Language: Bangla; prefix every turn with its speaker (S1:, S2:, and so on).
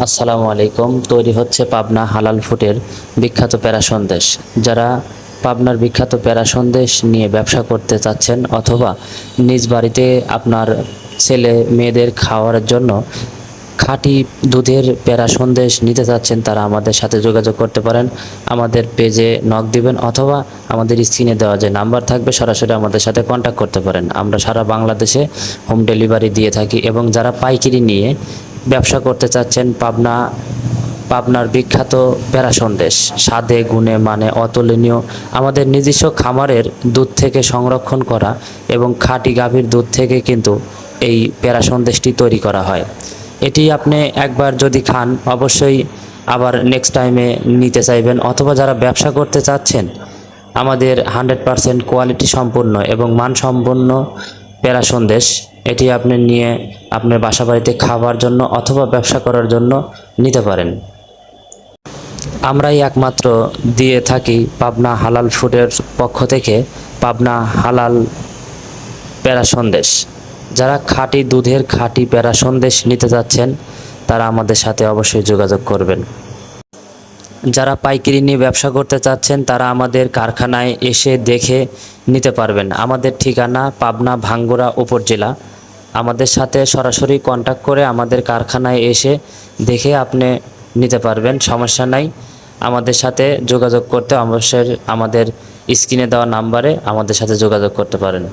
S1: আসসালামু আলাইকুম। তৈরি হচ্ছে পাবনা হালাল ফুডের বিখ্যাত প্যারা সন্দেশ যারা পাবনার বিখ্যাত প্যারা সন্দেশ নিয়ে ব্যবসা করতে চাচ্ছেন অথবা নিজ বাড়িতে আপনার ছেলে মেয়েদের খাওয়ার জন্য খাঁটি দুধের প্যারা সন্দেশ নিতে চাচ্ছেন, তারা আমাদের সাথে যোগাযোগ করতে পারেন। আমাদের পেজে নক দিবেন অথবা আমাদের স্ক্রিনে দেওয়া যে নাম্বার থাকবে, সরাসরি আমাদের সাথে কন্ট্যাক্ট করতে পারেন। আমরা সারা বাংলাদেশে হোম ডেলিভারি দিয়ে থাকি এবং যারা পাইকারি নিয়ে ব্যবসা করতে চাচ্ছেন পাবনা, পাবনার বিখ্যাত প্যারা সন্দেশ স্বাদে, গুণে মানে অতুলনীয়। আমাদের নিজস্ব খামারের দুধ থেকে সংরক্ষণ করা এবং খাঁটি গাভীর দুধ থেকে কিন্তু এই প্যারা সন্দেশটি তৈরি করা হয়। এটি আপনি একবার যদি খান, অবশ্যই আবার নেক্সট টাইমে নিতে চাইবেন। অথবা যারা ব্যবসা করতে চাচ্ছেন, আমাদের হান্ড্রেড পারসেন্ট কোয়ালিটি সম্পূর্ণ এবং মানসম্পন্ন প্যারা সন্দেশ এটি আপনি নিয়ে আপনার বাসা বাড়িতে খাওয়ার জন্য অথবা ব্যবসা করার জন্য নিতে পারেন। আমরাই একমাত্র দিয়ে থাকি পাবনা হালাল ফুডের পক্ষ থেকে পাবনা হালাল প্যারা সন্দেশ। যারা খাঁটি দুধের খাঁটি প্যারা সন্দেশ নিতে যাচ্ছেন, তারা আমাদের সাথে অবশ্যই যোগাযোগ করবেন। যারা পাইকারি নিয়ে ব্যবসা করতে চাচ্ছেন, তারা আমাদের কারখানায় এসে দেখে নিতে পারবেন। আমাদের ঠিকানা পাবনা ভাঙ্গুরা উপজেলা আমাদের সাথে সরাসরি কন্ট্যাক্ট করে আমাদের কারখানায় এসে দেখে আপনি নিতে পারবেন, সমস্যা নাই। আমাদের সাথে যোগাযোগ করতে অবশ্যই আমাদের স্ক্রিনে দেওয়া নাম্বারে আমাদের সাথে যোগাযোগ করতে পারেন।